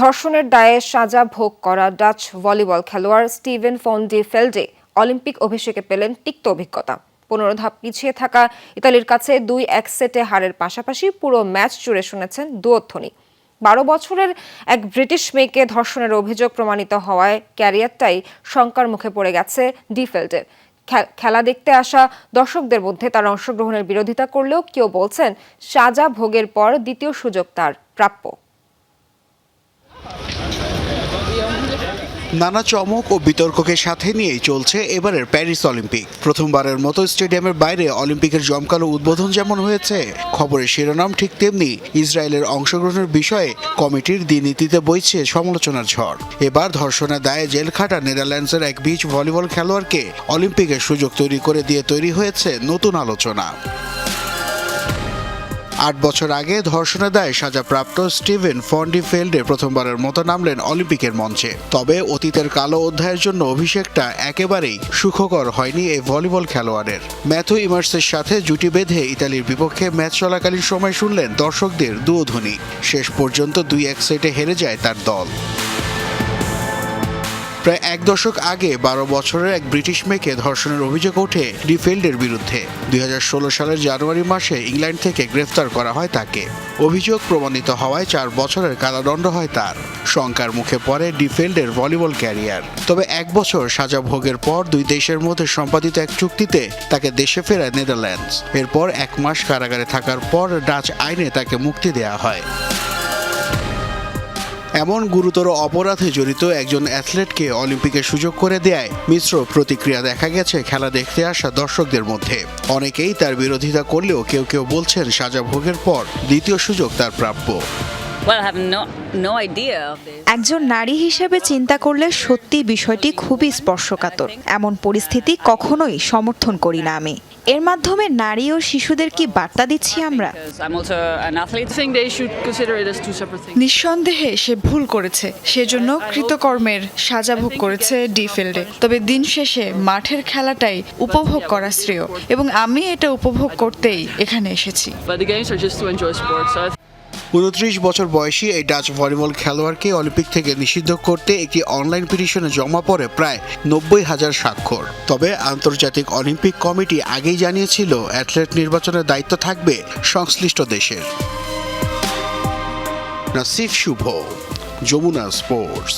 ধর্ষণের দায়ে সাজা ভোগ করা ডাচ ভলিবল খেলোয়াড় Steven van de Velde Olympic অভিষেকে পেলেন তিক্ত অভিজ্ঞতা। পনেরো ধাপ পিছিয়ে থাকা ইতালির কাছে দুই এক সেটে হারের পাশাপাশি পুরো ম্যাচ জুড়ে শুনেছেন দুধ্বনি বারো বছরের এক ব্রিটিশ মেয়েকে ধর্ষণের অভিযোগ প্রমাণিত হওয়ায় ক্যারিয়ারটাই শঙ্কার মুখে পড়ে গেছে ডিফেল্ডের খেলা দেখতে আসা দর্শকদের মধ্যে তার অংশগ্রহণের বিরোধিতা করলেও কেউ বলছেন, সাজা ভোগের পর দ্বিতীয় সুযোগ তার প্রাপ্য। নানা চমক ও বিতর্ককে সাথে নিয়েই চলছে এবারের প্যারিস অলিম্পিক। প্রথমবারের মতো স্টেডিয়ামের বাইরে অলিম্পিকের জমকালো উদ্বোধন যেমন হয়েছে, খবরের শিরোনাম ঠিক তেমনি ইসরায়েলের অংশগ্রহণের বিষয়ে কমিটির দিনীতিতে বইছে সমালোচনার ঝড়। এবার ধর্ষণের দায়ে জেল খাটা নেদারল্যান্ডসের এক বিচ ভলিবল খেলোয়াড়কে অলিম্পিকের সুযোগ তৈরি করে দিয়ে তৈরি হয়েছে নতুন আলোচনা। আট বছর আগে ধর্ষণের দায়ে সাজাপ্রাপ্ত স্টিভেন ফন্ডি ফেল্ডে প্রথমবারের মতো নামলেন অলিম্পিকের মঞ্চে। তবে অতীতের কালো অধ্যায়ের জন্য অভিষেকটা একেবারেই সুখকর হয়নি এই ভলিবল খেলোয়াড়ের। ম্যাথু ইমার্সের সাথে জুটি বেঁধে ইতালির বিপক্ষে ম্যাচ চলাকালীন সময় শুনলেন দর্শকদের দুধ্বনি শেষ পর্যন্ত দুই এক সেটে হেরে যায় তার দল। প্রায় এক দশক আগে বারো বছরের এক ব্রিটিশ মেয়েকে ধর্ষণের অভিযোগ ওঠে ডিফেল্ডের বিরুদ্ধে। দুই হাজার ষোলো সালের জানুয়ারি মাসে ইংল্যান্ড থেকে গ্রেফতার করা হয় তাকে। অভিযোগ প্রমাণিত হওয়ায় চার বছরের কারাদণ্ড হয় তার। শঙ্কার মুখে পড়ে ডিফেল্ডের ভলিবল ক্যারিয়ার। তবে এক বছর সাজা ভোগের পর দুই দেশের মধ্যে সম্পাদিত এক চুক্তিতে তাকে দেশে ফেরায় নেদারল্যান্ডস। এরপর এক মাস কারাগারে থাকার পর ডাচ আইনে তাকে মুক্তি দেয়া হয়। এমন গুরুতর অপরাধে জড়িত একজন অ্যাথলেটকে অলিম্পিকে সুযোগ করে দেয় মিশ্র প্রতিক্রিয়া দেখা গেছে খেলা দেখতে আসা দর্শকদের মধ্যে। অনেকেই তার বিরোধিতা করলেও কেউ কেউ বলছেন সাজা ভোগের পর দ্বিতীয় সুযোগ তার প্রাপ্য। একজন নারী হিসেবে চিন্তা করলে সত্যি বিষয়টি খুবই স্পর্শকাতর। এমন পরিস্থিতি কখনোই সমর্থন করি না আমি। এর মাধ্যমে নারী ও শিশুদের কি বার্তা দিচ্ছি আমরা? things. নিঃসন্দেহে সে ভুল করেছে। সেজন্য কৃতকর্মের সাজা ভোগ করেছে ডি ফিল্ডে তবে দিন শেষে মাঠের খেলাটাই উপভোগ করা শ্রেয়। এবং আমি এটা উপভোগ করতেই এখানে এসেছি। উনত্রিশ বছর বয়সী এই ডাচ ভলিবল খেলোয়াড়কে অলিম্পিক থেকে নিষিদ্ধ করতে একটি অনলাইন পিটিশনে জমা পড়ে প্রায় নব্বই হাজার স্বাক্ষর। তবে আন্তর্জাতিক অলিম্পিক কমিটি আগেই জানিয়েছিল, অ্যাথলেট নির্বাচনের দায়িত্ব থাকবে সংশ্লিষ্ট দেশের। নাসিফ শুভ, যমুনা স্পোর্টস।